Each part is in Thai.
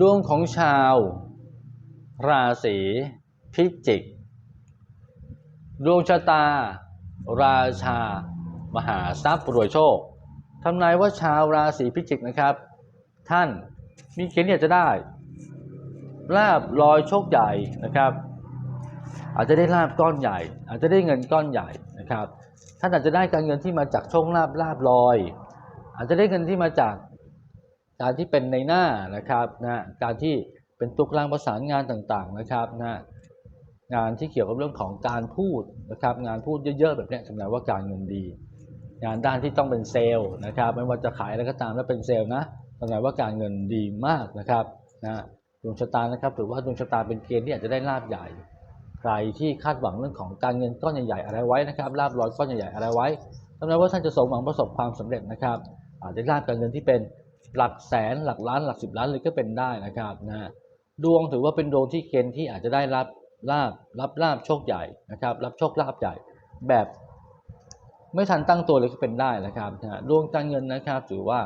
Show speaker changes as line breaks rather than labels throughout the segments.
ดวงของชาว ราศีพิจิก ดวงชะตา ราชา มหาทรัพย์รวยโชคทำนายว่าชาวราศีพิจิกนะครับ ท่านมีเกณฑ์ที่จะได้ลาบลอยโชคใหญ่นะครับ อาจจะได้ลาบก้อนใหญ่ อาจจะได้เงินก้อนใหญ่นะครับ ท่านอาจจะได้การเงินที่มาจากโชคลาบลาบลอย อาจจะได้เงินที่มาจาก การที่เป็นในหน้านะครับนะการที่เป็นตุกลางประสานงานต่างๆนะครับนะงานที่เกี่ยวกับเรื่องของการพูดนะครับ งานพูดเยอะๆ แบบนี้ทำนายว่าการเงินดี งานด้านที่ต้องเป็นเซลล์นะครับ ไม่ว่าจะขายอะไรก็ตามแล้วเป็นเซลล์นะทำนายว่าการเงินดีมากนะครับนะดวงชะตานะครับถือว่าดวงชะตาเป็นเกณฑ์ที่อาจจะได้ลาบใหญ่ ใครที่คาดหวังเรื่องของการเงินก้อนใหญ่ๆอะไรไว้นะครับลาบลอยก้อนใหญ่ๆอะไรไว้ทำนายว่าท่านจะสมหวังประสบความสำเร็จนะครับ อาจจะลาบการเงินที่เป็น หลักแสนหลักล้านหลักสิบล้านเลยก็เป็นได้นะครับนะดวงถือว่าเป็นดวงที่เกณฑ์ที่อาจจะได้รับลาบรับลาบโชคใหญ่นะครับ รับโชคลาบใหญ่ แบบไม่ทันตั้งตัวเลยก็เป็นได้นะครับนะดวงการเงินนะครับถือว่า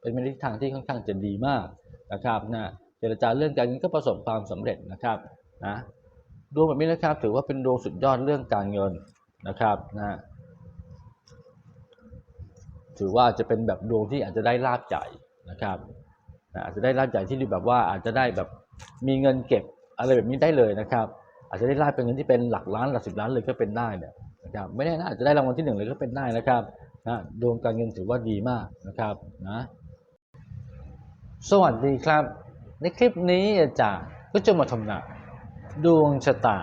เป็นในทิศทางที่ค่อนข้างจะดีมากนะครับนะเจรจาเรื่องการเงินก็ประสบความสำเร็จนะครับนะดวงแบบนี้นะครับถือว่าเป็นดวงสุดยอดเรื่องการเงินนะครับนะถือว่าจะเป็นแบบดวงที่อาจจะได้ลาบใหญ่ นะครับอาจจะได้ลาบใหญ่ที่แบบว่าอาจจะได้แบบมีเงินเก็บอะไรแบบนี้ได้เลยนะครับ อาจจะได้ลาบเป็นเงินที่เป็นหลักล้านหลักสิบล้านเลยก็เป็นได้เนี่ยนะครับไม่แน่นะอาจจะได้รางวัลที่หนึ่งเลยก็เป็นได้นะครับนะดวงการเงินถือว่าดีมากนะครับนะสวัสดีครับ ในคลิปนี้อาจารย์ก็จะมาทำนายดวงชะตา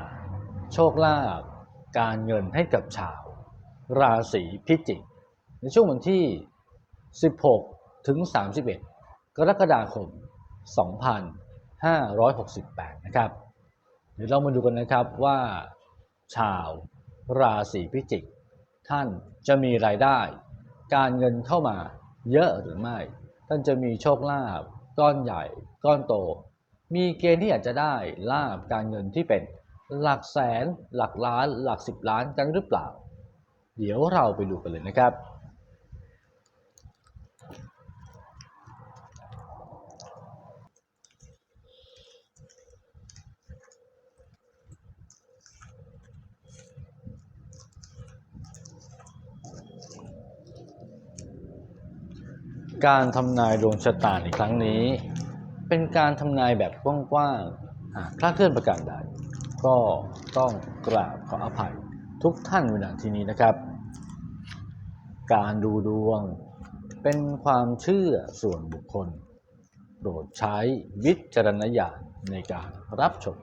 โชคลาภการเงินให้กับชาว ราศีพิจิกในช่วงวันที่ 16 ถึง 31 กรกฎาคม 2568 นะครับ เดี๋ยวเรามาดูกันนะครับว่า ชาวราศีพิจิก ท่านจะมีรายได้ การเงินเข้ามาเยอะหรือไม่ ท่านจะมีโชคลาภก้อนใหญ่ ก้อนโต มีเกณฑ์ที่อยากจะได้ลาบการเงินที่เป็นหลักแสน หลักล้าน หลักสิบล้านกันหรือเปล่า เดี๋ยวเราไปดูกันเลยนะครับ การทำนายดวงชะตาในครั้งนี้ เป็นการทำนายแบบกว้างๆหากคลาดเคลื่อนประการใดก็ต้องกราบขออภัยทุกท่านเวลาที่นี้นะครับ การดูดวงเป็นความเชื่อส่วนบุคคล โปรดใช้วิจารณญาณในการรับชม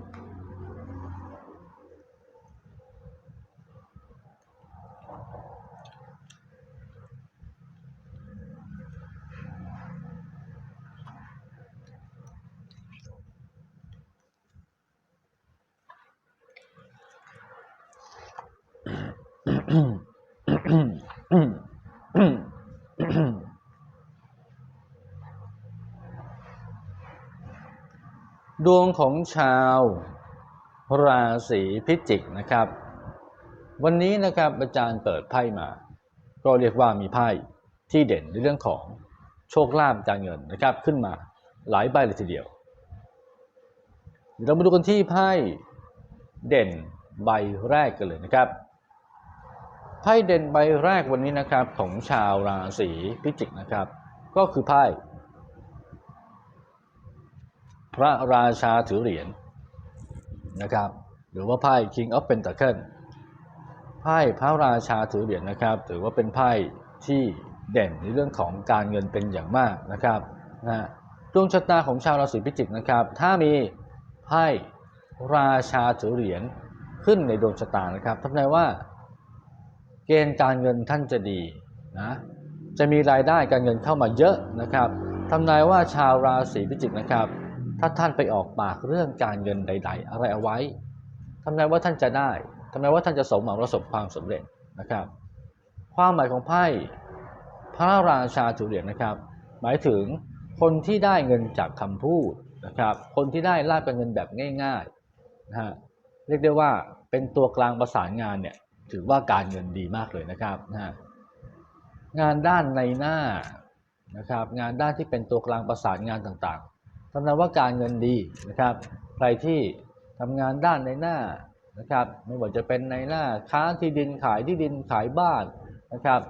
ดวงของชาวราศีพิจิกนะครับ วันนี้นะครับอาจารย์เปิดไพ่มา ก็เรียกว่ามีไพ่ที่เด่นในเรื่องของโชคลาภการเงินนะครับขึ้นมาหลายใบเลยทีเดียวเดี๋ยวเรามาดูกันที่ไพ่เด่นใบแรกกันเลยนะครับไพ่เด่นใบแรกวันนี้นะครับของชาวราศีพิจิกนะครับ ก็คือไพ่ พระราชาถือเหรียญนะครับ หรือว่าไพ่ King of Pentacle ไพ่พระราชาถือเหรียญนะครับ ถือว่าเป็นไพ่ที่เด่นในเรื่องของการเงินเป็นอย่างมากนะครับนะดวงชะตาของชาวราศีพิจิกนะครับ ถ้ามีไพ่ราชาถือเหรียญขึ้นในดวงชะตานะครับทำนายว่า เกณฑ์การเงินท่านจะดีนะจะมีรายได้การเงินเข้ามาเยอะนะครับทำนายว่าชาวราศีพิจิกนะครับ ถ้าท่านไปออกปากเรื่องการเงินใด ๆ อะไรเอาไว้ทำนายว่าท่านจะได้ทำนายว่าท่านจะสมหวังประสบความสำเร็จนะครับ ความหมายของไพ่พระราชาถือเหรียญนะครับ หมายถึงคนที่ได้เงินจากคำพูดนะครับ คนที่ได้ลาบการเงินแบบง่ายๆนะฮะเรียกได้ว่าเป็นตัวกลางประสานงานเนี่ยถือว่าการเงินดีมากเลยนะครับนะฮะงานด้านในหน้านะครับ งานด้านที่เป็นตัวกลางประสานงานต่างๆ ทำนายว่าการเงินดีนะครับ ใครที่ทำงานด้านในหน้านะครับ ไม่ว่าจะเป็นในหน้าค้าที่ดินขายที่ดินขายบ้านนะครับ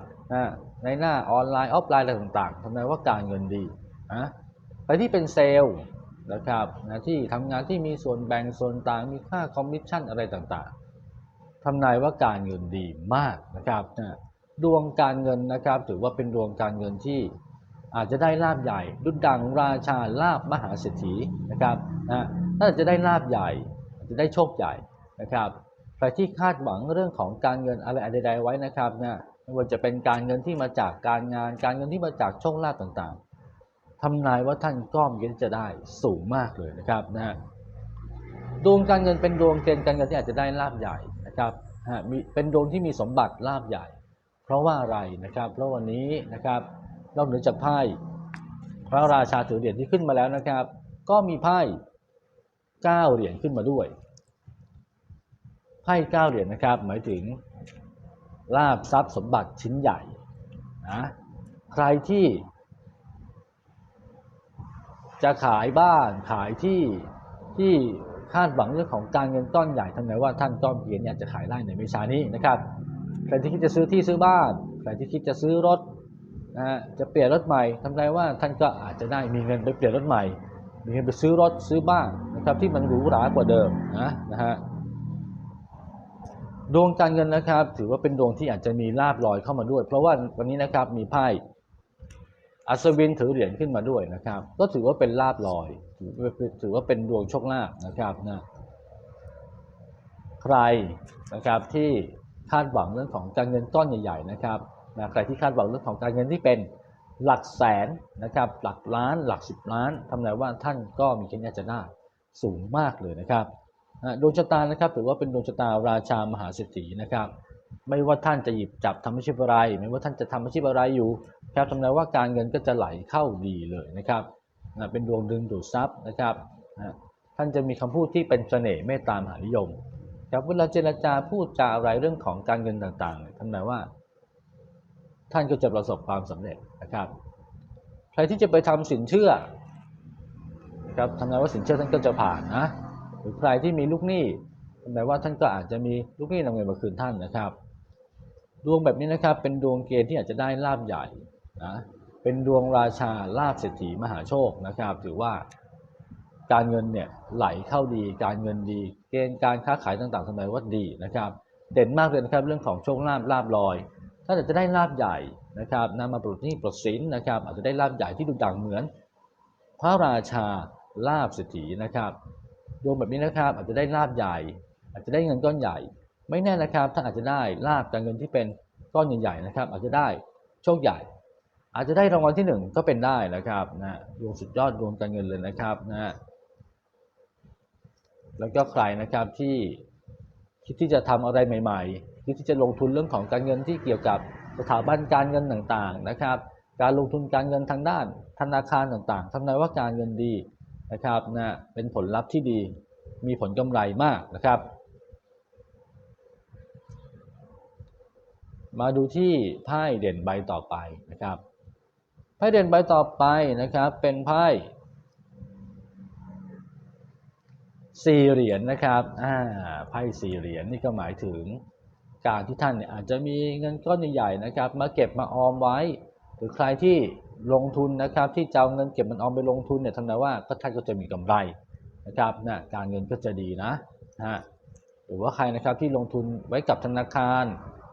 ในหน้าออนไลน์ออฟไลน์อะไรต่างๆทำนายว่าการเงินดีนะใครที่เป็นเซลล์นะครับนะที่ทำงานที่มีส่วนแบ่งส่วนต่างมีค่าคอมมิชชั่นอะไรต่างๆทำนายว่าการเงินดีมากนะครับนะดวงการเงินนะครับถือว่าเป็นดวงการเงินที่ อาจจะได้ลาบใหญ่ ดุจดังราชาลาบมหาเศรษฐีนะครับนะถ้าจะได้ลาบใหญ่จะได้โชคใหญ่นะครับใครที่คาดหวังเรื่องของการเงินอะไรใดๆไว้นะครับนะไม่ว่าจะเป็นการเงินที่มาจากการงาน การเงินที่มาจากโชคลาภต่างๆทำนายว่าท่านก็มีเกณฑ์จะได้สูงมากเลยนะครับนะดวงการเงินเป็นดวงเกณฑ์การเงินที่อาจจะได้ลาบใหญ่นะครับฮะมีเป็นดวงที่มีสมบัติลาบใหญ่ เพราะว่าอะไรนะครับ เพราะวันนี้นะครับ นอกเหนือจากไพ่พระราชาถือเหรียญที่ขึ้นมาแล้วนะครับ ก็มีไพ่เก้าเหรียญขึ้นมาด้วยไพ่เก้าเหรียญนะครับ หมายถึงลาบทรัพย์สมบัติชิ้นใหญ่นะใครที่ จะขายบ้านขายที่ที่คาดหวังเรื่องของการเงินก้อนใหญ่ทำไงว่าท่านก้อนเพียนเนี่ยจะขายได้ในไม่ช้านี้นะครับใครที่คิดจะซื้อที่ซื้อบ้าน ใครที่คิดจะซื้อรถ นะฮะจะเปลี่ยนรถใหม่ทำไงว่าท่านก็อาจจะได้มีเงินไปเปลี่ยนรถใหม่ มีเงินไปซื้อรถซื้อบ้านนะครับที่มันหรูหรากว่าเดิมนะนะฮะดวงการเงินนะครับ ถือว่าเป็นดวงที่อาจจะมีลาบลอยเข้ามาด้วย เพราะว่าวันนี้นะครับมีไพ่อัศวินถือเหรียญขึ้นมาด้วยนะครับ ก็ถือว่าเป็นลาบลอย ถือว่าถือว่าเป็นดวงโชคลาภนะครับนะใครนะครับที่คาดหวังเรื่องของการเงินก้อนใหญ่ ๆ นะครับ นะใครที่คาดหวังเรื่องของการเงินที่เป็นหลักแสนนะครับหลักล้านหลักสิบล้านทำนายว่าท่านก็มีเกณฑ์จะได้สูงมากเลยนะครับดวงชะตานะครับถือว่าเป็นดวงชะตาราชามหาเศรษฐีนะครับ ไม่ว่าท่านจะหยิบจับทำอาชีพอะไร ไม่ว่าท่านจะทำอาชีพอะไรอยู่ครับทำนายว่าการเงินก็จะไหลเข้าดีเลยนะครับเป็นดวงดึงดูดทรัพย์นะครับท่านจะมีคำพูดที่เป็นเสน่ห์เมตตามหานิยมครับเวลาเจรจาพูดจาอะไรเรื่องของการเงินต่างๆทำนายว่า ท่านก็จะประสบความสำเร็จนะครับ ใครที่จะไปทำสินเชื่อนะครับทำนายว่าสินเชื่อท่านก็จะผ่านนะ หรือใครที่มีลูกหนี้ทำนายว่าท่านก็อาจจะมีลูกหนี้นำเงินมาคืนท่านนะครับ ดวงแบบนี้นะครับเป็นดวงเกณฑ์ที่อาจจะได้ลาบใหญ่นะเป็นดวงราชาลาบเศรษฐีมหาโชคนะครับ ถือว่าการเงินเนี่ยไหลเข้าดีการเงินดี เกณฑ์การค้าขายต่างๆทำไมว่าดีนะครับ เด่นมากเลยนะครับเรื่องของโชคลาภลาบลอย ถ้าอาจจะได้ลาบใหญ่นะครับนำมาปลดหนี้ปลดสินนะครับอาจจะได้ลาบใหญ่ที่ดูดังเหมือน พระราชาลาบเศรษฐีนะครับดวงแบบนี้นะครับอาจจะได้ลาบใหญ่ อาจจะได้เงินก้อนใหญ่ ไม่แน่นะครับท่านอาจจะได้ลาบการเงินที่เป็นก้อนใหญ่ๆนะครับ อาจจะได้โชคใหญ่ อาจจะได้รางวัลที่หนึ่งก็เป็นได้นะครับนะดวงสุดยอดดวงการเงินเลยนะครับนะแล้วก็ใครนะครับที่ คิดที่จะทำอะไรใหม่ ๆ คิดที่จะลงทุนเรื่องของการเงินที่เกี่ยวกับสถาบันการเงินต่างๆนะครับ การลงทุนการเงินทางด้าน ธนาคารต่างๆทำนายว่าการเงินดีนะครับนะเป็นผลลัพธ์ที่ดี มีผลกำไรมากนะครับ มาดูที่ไพ่เด่นใบต่อไปนะครับไพ่เด่นใบต่อไปนะครับ เป็นไพ่ สี่เหรียญนะครับอ่าไพ่สี่เหรียญนี่ก็หมายถึงการที่ท่านเนี่ยอาจจะมีเงินก้อนใหญ่ๆนะครับ มาเก็บมาออมไว้ หรือใครที่ลงทุนนะครับที่จะเอาเงินเก็บมันออมไปลงทุนเนี่ยทำนายว่าก็ท่านก็จะมีกำไรนะครับนะการเงินก็จะดีนะฮะหรือว่าใครนะครับที่ลงทุนไว้กับธนาคาร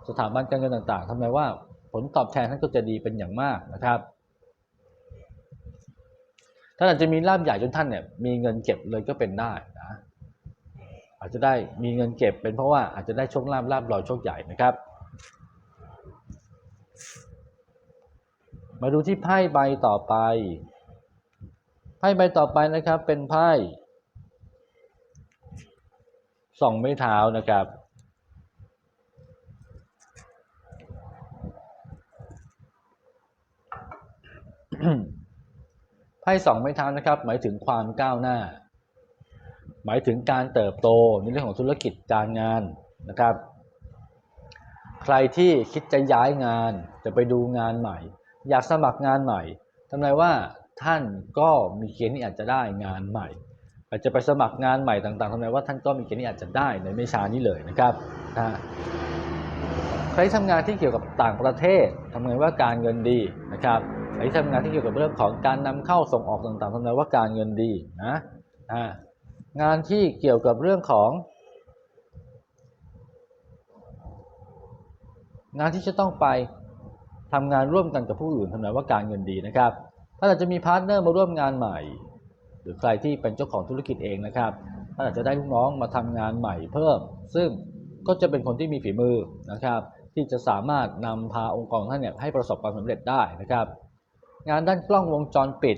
สถาบันการเงินต่างๆทำไมว่าผลตอบแทนท่านก็จะดีเป็นอย่างมากนะครับ ท่านอาจจะมีลาบใหญ่จนท่านเนี่ยมีเงินเก็บเลยก็เป็นได้นะอาจจะได้มีเงินเก็บเป็นเพราะว่าอาจจะได้โชคลาภลาบลอยโชคใหญ่นะครับ มาดูที่ไพ่ใบต่อไป ไพ่ใบต่อไปนะครับเป็นไพ่สองไม้เท้านะครับ ไพ่สองไม้เท้านะครับ หมายถึงความก้าวหน้า หมายถึงการเติบโตในเรื่องของธุรกิจการงานนะครับ ใครที่คิดจะย้ายงานจะไปดูงานใหม่ อยากสมัครงานใหม่ทำไรว่าท่านก็มีเกณฑ์ที่อาจจะได้งานใหม่ อาจจะไปสมัครงานใหม่ต่างๆทำไมว่าท่านก็มีเกณฑ์ที่อาจจะได้ในไม่ช้านี้เลยนะครับนะใครทำงานที่เกี่ยวกับต่างประเทศทำไงว่าการเงินดีนะครับ ใครทำงานที่เกี่ยวกับเรื่องของการนำเข้าส่งออกต่างๆทำไงว่าการเงินดีนะงานที่เกี่ยวกับเรื่องของ งานที่จะต้องไปทำงานร่วมกันกับผู้อื่นทำนายว่าการเงินดีนะครับท่าอาจจะมีพาร์ทเนอร์มาร่วมงานใหม่ หรือใครที่เป็นเจ้าของธุรกิจเองนะครับท่านอาจจะได้ลูกน้องมาทำงานใหม่เพิ่ม ซึ่งก็จะเป็นคนที่มีฝีมือนะครับ ที่จะสามารถนำพาองค์กรท่านเนี่ยให้ประสบความสำเร็จได้นะครับ งานด้านกล้องวงจรปิด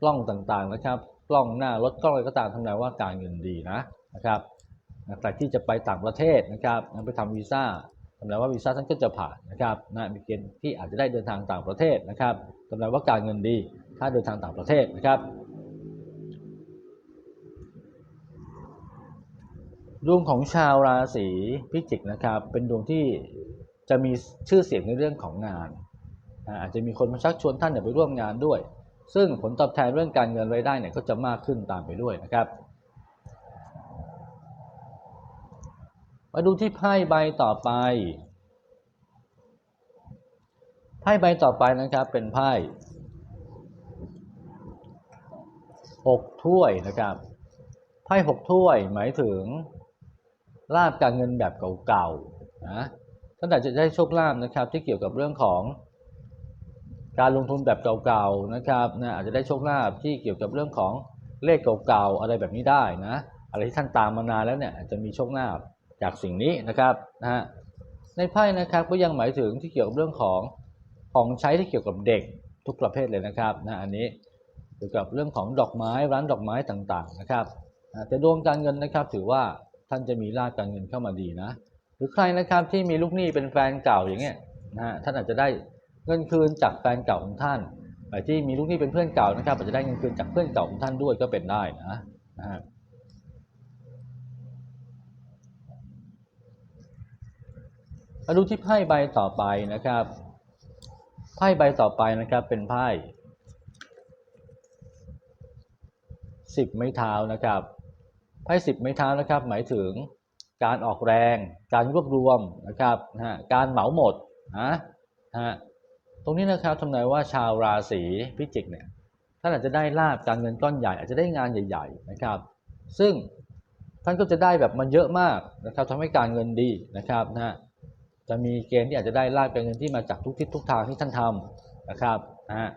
กล้องต่างๆนะครับ กล้องหน้ารถกล้องอะไรก็ตามทำนายว่าการเงินดีนะนะครับใครที่จะไปต่างประเทศนะครับไปทำวีซ่าสำหรับว่าวีซ่าท่านก็จะผ่านนะครับนะมีเกณฑ์ที่อาจจะได้เดินทางต่างประเทศนะครับสำหรับว่าการเงินดี ถ้าเดินทางต่างประเทศนะครับดวงของชาวราศีพิจิกนะครับ เป็นดวงที่จะมีชื่อเสียงในเรื่องของงาน นะอาจจะมีคนมาชักชวนท่านไปร่วมงานด้วย ซึ่งผลตอบแทนเรื่องการเงินรายได้เนี่ยก็จะมากขึ้นตามไปด้วยนะครับมาดูที่ไพ่ใบต่อไปไพ่ใบต่อไปนะครับเป็นไพ่หกถ้วยนะครับไพ่หกถ้วยหมายถึงลาบการเงินแบบเก่าๆนะท่านอาจจะได้โชคลาภนะครับที่เกี่ยวกับเรื่องของ การลงทุนแบบเก่าๆนะครับนะอาจจะได้โชคลาภที่เกี่ยวกับเรื่องของเลขเก่าๆอะไรแบบนี้ได้นะอะไรที่ท่านตามมานานแล้วเนี่ยจะมีโชคลาภจากสิ่งนี้นะครับนะฮะในไพ่นะครับก็ยังหมายถึงที่เกี่ยวกับเรื่องของของใช้ที่เกี่ยวกับเด็กทุกประเภทเลยนะครับนะอันนี้เกี่ยวกับเรื่องของดอกไม้ร้านดอกไม้ต่างๆนะครับแต่ดวงการเงินนะครับถือว่าท่านจะมีลาภการเงินเข้ามาดีนะ หรือใครนะครับที่มีลูกหนี้เป็นแฟนเก่าอย่างเงี้ยนะฮะท่านอาจจะได้ เงินคืนจากแฟนเก่าของท่านใครที่มีลูกหนี้เป็นเพื่อนเก่านะครับอาจจะได้เงินคืนจากเพื่อนเก่าของท่านด้วยก็เป็นได้นะนะฮะมาดูที่ไพ่ใบต่อไปนะครับ ไพ่ใบต่อไปนะครับเป็นไพ่สิบไม้เท้านะครับ ไพ่สิบไม้เท้านะครับ หมายถึงการออกแรง การรวบรวมนะครับนะการเหมาหมดนะฮะ ตรงนี้นะครับทำนายว่าชาวราศีพิจิกเนี่ยท่านอาจจะได้ลาบการเงินก้อนใหญ่ อาจจะได้งานใหญ่ ๆนะครับ ซึ่งท่านก็จะได้แบบมันเยอะมากนะครับทำให้การเงินดีนะครับนะจะมีเกณฑ์ที่อาจจะได้ลาบการเงินที่มาจากทุกทิศทุกทางที่ท่านทำนะครับนะฮะ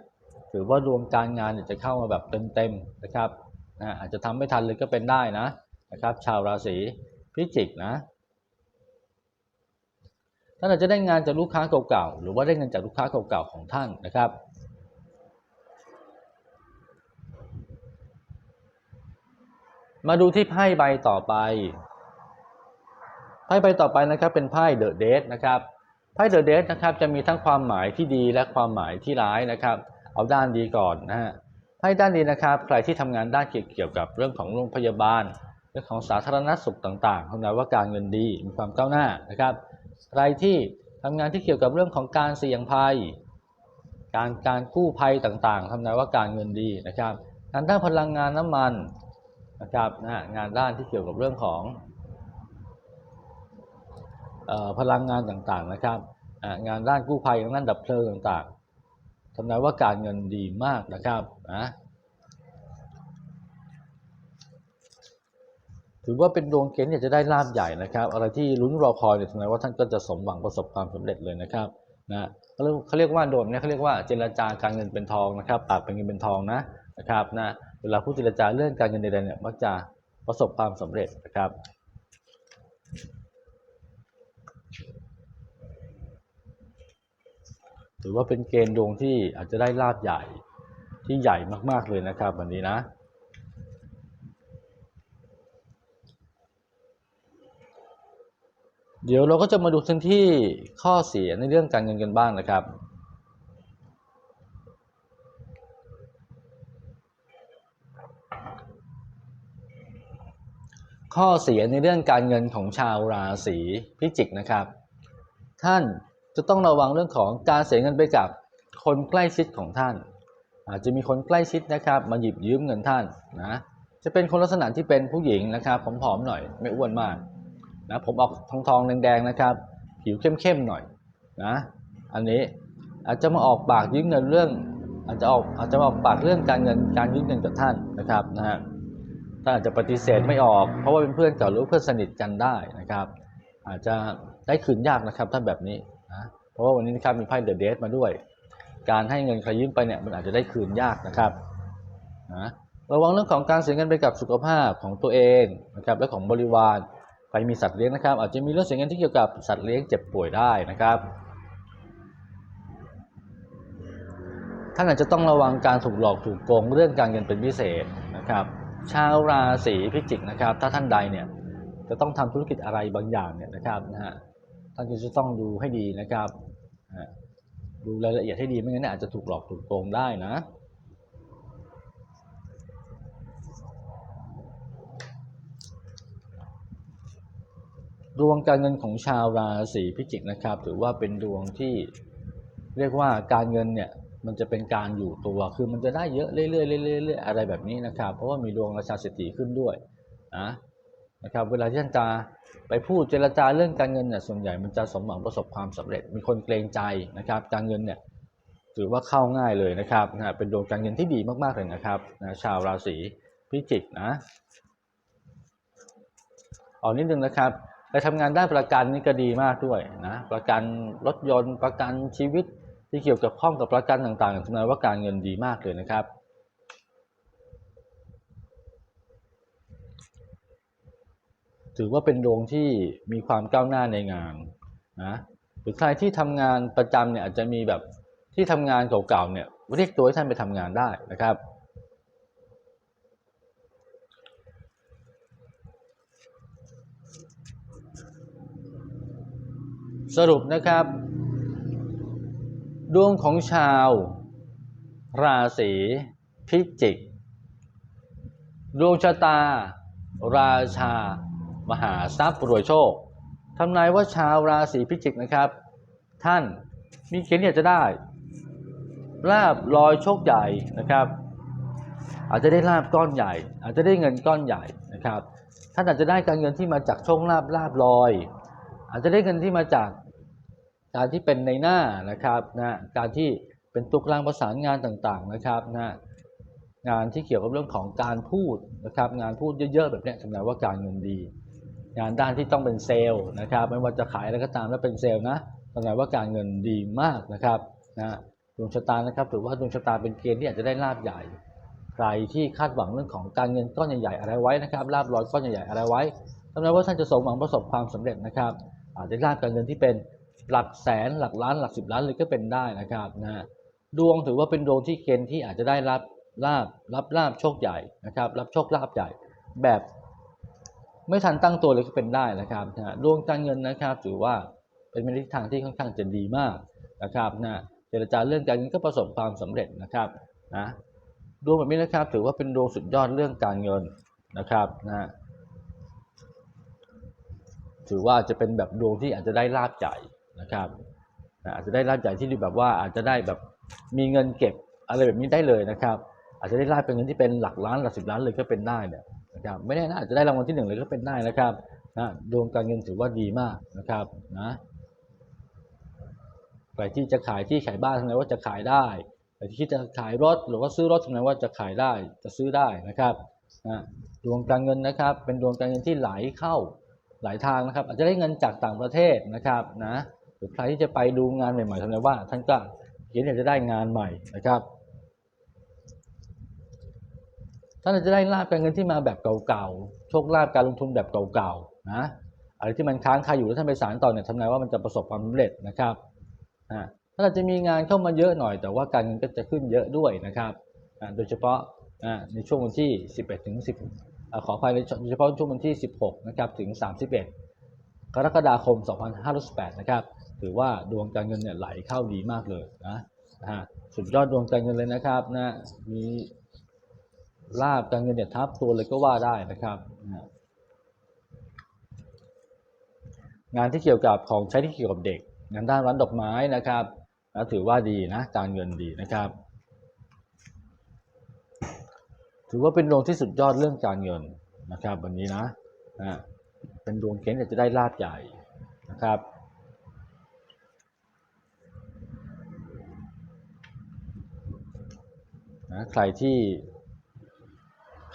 ถือว่ารวมการงานจะเข้ามาแบบเต็มๆนะครับนะอาจจะทำไม่ทันเลยก็เป็นได้นะนะครับ ชาวราศีพิจิกนะ ท่านอาจจะได้งานจากลูกค้าเก่าๆ หรือว่าได้เงินจากลูกค้าเก่าๆ ของท่านนะครับ มาดูที่ไพ่ใบต่อไป ไพ่ใบต่อไปนะครับเป็นไพ่เดอะเดทนะครับไพ่เดอะเดทนะครับจะมีทั้งความหมายที่ดีและความหมายที่ร้ายนะครับ เอาด้านดีก่อนนะฮะไพ่ด้านดีนะครับ ใครที่ทำงานด้านเกี่ยวกับเรื่องของโรงพยาบาล เรื่องของสาธารณสุขต่างๆทำนายว่าการเงินดีมีความก้าวหน้านะครับ ใครที่ทำงานที่เกี่ยวกับเรื่องของการเสี่ยงภัย การการกู้ภัยต่างๆทำนายว่าการเงินดีนะครับงานด้านพลังงานน้ำมันนะครับนะงานด้านที่เกี่ยวกับเรื่องของพลังงานต่างๆนะครับงานด้านกู้ภัยงานด้านดับเพลิงต่างๆทำนายว่าการเงินดีมากนะครับนะ ถือว่าเป็นดวงเกณฑ์ที่จะได้ลาบใหญ่นะครับ อะไรที่ลุ้นรอคอยเนี่ยทำนายว่าท่านก็จะสมหวังประสบความสำเร็จเลยนะครับนะเขาเรียกว่าโดนเนี่ยเขาเรียกว่าเจรจาการเงินเป็นทองนะครับปากเป็นเงินเป็นทองนะนะครับนะเวลาผู้เจรจาเรื่องการเงินใดๆเนี่ยมักจะประสบความสำเร็จนะครับถือว่าเป็นเกณฑ์ดวงที่อาจจะได้ลาบใหญ่ที่ใหญ่มากๆเลยนะครับวันนี้นะ เดี๋ยวเราก็จะมาดูทั้งที่ข้อเสียในเรื่องการเงินกันบ้างนะครับ ข้อเสียในเรื่องการเงินของชาวราศีพิจิกนะครับ ท่านจะต้องระวังเรื่องของการเสียเงินไปกับคนใกล้ชิดของท่าน อาจจะมีคนใกล้ชิดนะครับมาหยิบยืมเงินท่านนะจะเป็นคนลักษณะที่เป็นผู้หญิงนะครับผอมๆหน่อยไม่อ้วนมาก นะผมออกทองทองๆแดงๆนะครับ ผิวเข้มๆหน่อยนะอันนี้อาจจะมาออกปากยืมเงินเรื่อง อาจจะออกอาจจะมาออกปากเรื่องการเงินการยืมเงินกับท่านนะครับนะฮะท่านอาจจะปฏิเสธไม่ออก เพราะว่าเป็นเพื่อนเก่าหรือเพื่อนสนิทกันได้นะครับ อาจจะได้คืนยากนะครับถ้านแบบนี้นะเพราะว่าวันนี้นะครับมีไพ่เดอะเดมาด้วย การให้เงินใครยืมไปเนี่ยมันอาจจะได้คืนยากนะครับนะระวังเรื่องของการเสียเงินไปกับสุขภาพของตัวเองนะครับและของบริวาร ใครมีสัตว์เลี้ยงนะครับ อาจจะมีเรื่องเสียเงินที่เกี่ยวกับสัตว์เลี้ยงเจ็บป่วยได้นะครับ ท่านอาจจะต้องระวังการถูกหลอกถูกโกงเรื่องการเงินเป็นพิเศษนะครับ ชาวราศีพิจิกนะครับ ถ้าท่านใดเนี่ยจะต้องทำธุรกิจอะไรบางอย่างเนี่ยนะครับนะฮะท่านก็จะต้องดูให้ดีนะครับดูรายละเอียดให้ดีไม่งั้นอาจจะถูกหลอกถูกโกงได้นะ ดวงการเงินของชาวราศีพิจิกนะครับ ถือว่าเป็นดวงที่เรียกว่าการเงินเนี่ยมันจะเป็นการอยู่ตัวคือมันจะได้เยอะเรื่อยๆเรื่อยๆเรื่อยๆอะไรแบบนี้นะครับ เพราะว่ามีดวงราชาเศรษฐีขึ้นด้วยนะนะครับเวลาที่ท่านจะไปพูดเจรจาเรื่องการเงินเนี่ยส่วนใหญ่มันจะสมหวังประสบความสำเร็จ มีคนเกรงใจนะครับการเงินเนี่ยถือว่าเข้าง่ายเลยนะครับนะเป็นดวงการเงินที่ดีมากๆเลยนะครับนะชาวราศีพิจิกนะออกนิดนึงนะครับ ไปทำงานด้านประกันนี่ก็ดีมากด้วยนะประกันรถยนต์ประกันชีวิตที่เกี่ยวกับข้องกับประกันต่างๆทำนายว่าการเงินดีมากเลยนะครับ ถือว่าเป็นดวงที่มีความก้าวหน้าในงานนะหรือใครที่ทำงานประจำเนี่ยอาจจะมีแบบที่ทำงานเก่าๆเนี่ยเรียกตัวให้ท่านไปทำงานได้นะครับ สรุปนะครับ ดวงของชาว ราศีพิจิก ดวงชะตา ราชา มหาทรัพย์รวยโชคทำนายว่าชาวราศีพิจิกนะครับ ท่านมีเกณฑ์ที่จะได้ลาบลอยโชคใหญ่นะครับ อาจจะได้ลาบก้อนใหญ่ อาจจะได้เงินก้อนใหญ่นะครับ ท่านอาจจะได้การเงินที่มาจากโชคลาบลาบลอย อาจจะได้เงินที่มาจากการที่เป็นในหน้านะครับนะการที่เป็นตัวกลางประสานงานต่างๆนะครับนะงานที่เกี่ยวกับเรื่องของการพูดนะครับงานพูดเยอะๆแบบนี้ยทำนายว่าการเงินดี งานด้านที่ต้องเป็นเซลล์นะครับ ไม่ว่าจะขายอะไรก็ตามแล้วเป็นเซลล์นะทำนายว่าการเงินดีมากนะครับนะดวงชะตานะครับถือว่าดวงชะตาเป็นเกณฑ์ที่อาจจะได้ลาบใหญ่ ใครที่คาดหวังเรื่องของการเงินก้อนใหญ่ๆอะไรไว้นะครับลาบลอยก้อนใหญ่ๆอะไรไว้ทำนายว่าท่านจะสมหวังประสบความสำเร็จนะครับ อาจจะลาบการเงินที่เป็นหลักแสนหลักล้านหลักสิบล้านเลยก็เป็นได้นะครับนะดวงถือว่าเป็นดวงที่เกณฑ์ที่อาจจะได้รับลาบรับลาบโชคใหญ่นะครับรับโชคลาบใหญ่ แบบไม่ทันตั้งตัวเลยก็เป็นได้นะครับนะดวงการเงินนะครับถือว่าเป็นในทิศทางที่ค่อนข้างจะดีมากนะครับนะเจรจาเรื่องการเงินก็ประสบความสำเร็จนะครับนะดวงแบบนี้นะครับถือว่าเป็นดวงสุดยอดเรื่องการเงินนะครับนะ ถือว่าจะเป็นแบบดวงที่อาจจะได้ลาบใหญ่นะครับอาจจะได้ลาบใหญ่ที่แบบว่าอาจจะได้แบบมีเงินเก็บอะไรแบบนี้ได้เลยนะครับ อาจจะได้ลาบเป็นเงินที่เป็นหลักล้านหลักสิบล้านเลยก็เป็นได้เนี่ยนะครับไม่แน่นะอาจจะได้รางวัลที่หนึ่งเลยก็เป็นได้นะครับนะดวงการเงินถือว่าดีมากนะครับนะใครที่จะขายที่ขายบ้านทำไงว่าจะขายได้ใครที่จะขายรถหรือว่าซื้อรถทำไงว่าจะขายได้จะซื้อได้นะครับนะดวงการเงินนะครับ เป็นดวงการเงินที่ไหลเข้า หลายทางนะครับ อาจจะได้เงินจากต่างประเทศนะครับนะหรือใครที่จะไปดูงานใหม่ๆทำไงว่า ท่านก็เขียนอยากจะได้งานใหม่นะครับท่านอาจจะได้ลาบการเงินที่มาแบบเก่าๆ โชคลาภการลงทุนแบบเก่าๆ นะ อะไรที่มันค้างคาอยู่แล้วท่านไปสานต่อเนี่ยทำนายว่ามันจะประสบความสำเร็จนะครับนะท่านอาจจะมีงานเข้ามาเยอะหน่อย แต่ว่าการเงินก็จะขึ้นเยอะด้วยนะครับนะโดยเฉพาะนะในช่วงวันที่ 11ถึง10 ขออภัยในโดยเฉพาะช่วงวันที่ 16 นะครับถึง 31 กรกฎาคม 2568นะครับ ถือว่าดวงการเงินเนี่ยไหลเข้าดีมากเลยนะนะฮะสุดยอดดวงการเงินเลยนะครับนะมีลาบการเงินเนี่ยทับตัวเลยก็ว่าได้นะครับนะงานที่เกี่ยวกับของใช้ที่เกี่ยวกับเด็กงานด้านร้านดอกไม้นะครับนะถือว่าดีนะการเงินดีนะครับ ถือว่าเป็นดวงที่สุดยอดเรื่องการเงินนะครับ วันนี้นะอ่าเป็นดวงเกณฑ์ที่จะได้ลาบใหญ่นะครับนะใครที่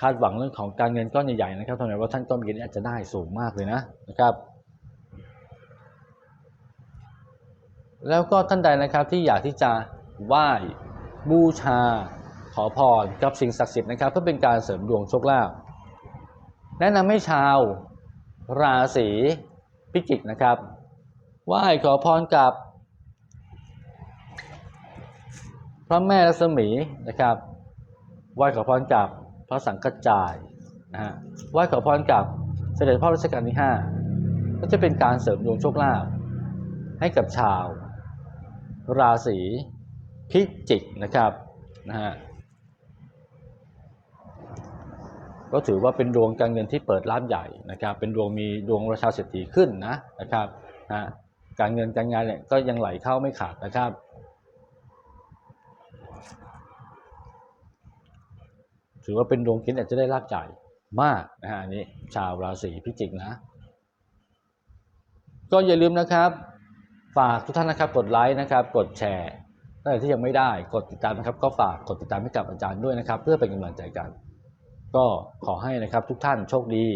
คาดหวังเรื่องของการเงินก้อนใหญ่ๆนะครับทำไมว่าท่านก้อนเงินอาจจะได้สูงมากเลยนะนะครับ แล้วก็ท่านใดนะครับที่อยากที่จะไหว้บูชา ขอพรกับสิ่งศักดิ์สิทธิ์นะครับ เพื่อเป็นการเสริมดวงโชคลาภแนะนำให้ชาวราศีพิจิกนะครับไหว้ขอพรกับ พระแม่รัศมีนะครับไหว้ขอพรกับพระสังฆจายนะฮะไหว้ขอพรกับเสด็จพ่อรัชกาลที่ 5 ก็จะเป็นการเสริมดวงโชคลาภให้กับชาว ราศีพิจิกนะครับนะฮะ ก็ถือว่าเป็นดวงการเงินที่เปิดร้านใหญ่นะครับ เป็นดวงมีดวงราชาเศรษฐีขึ้นนะนะครับนะการเงินการงานเนี่ยก็ยังไหลเข้าไม่ขาดนะครับถือว่าเป็นดวงกินอาจจะได้ลาบจ่ายมากนะฮะอันนี้ชาวราศีพิจิกนะ ก็อย่าลืมนะครับ ฝากทุกท่านนะครับ กดไลค์นะครับ กดแชร์ถ้าใครที่ยังไม่ได้ กดติดตามนะครับ ก็ฝากกดติดตามให้กับอาจารย์ด้วยนะครับ เพื่อเป็นกำลังใจกัน ก็ขอให้นะครับทุกท่านโชคดี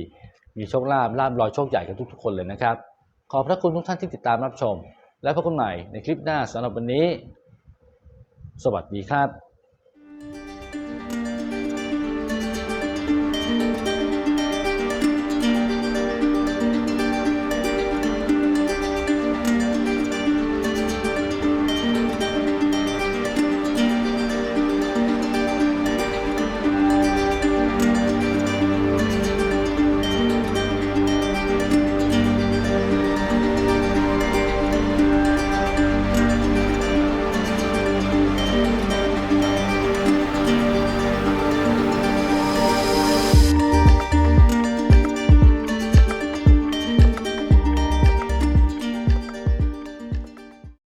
มีโชคลาภลาบลอยโชคใหญ่กันทุกๆคนเลยนะครับ ขอบพระคุณทุกท่านที่ติดตามรับชม และพบกันใหม่ในคลิปหน้าสำหรับวันนี้ สวัสดีครับ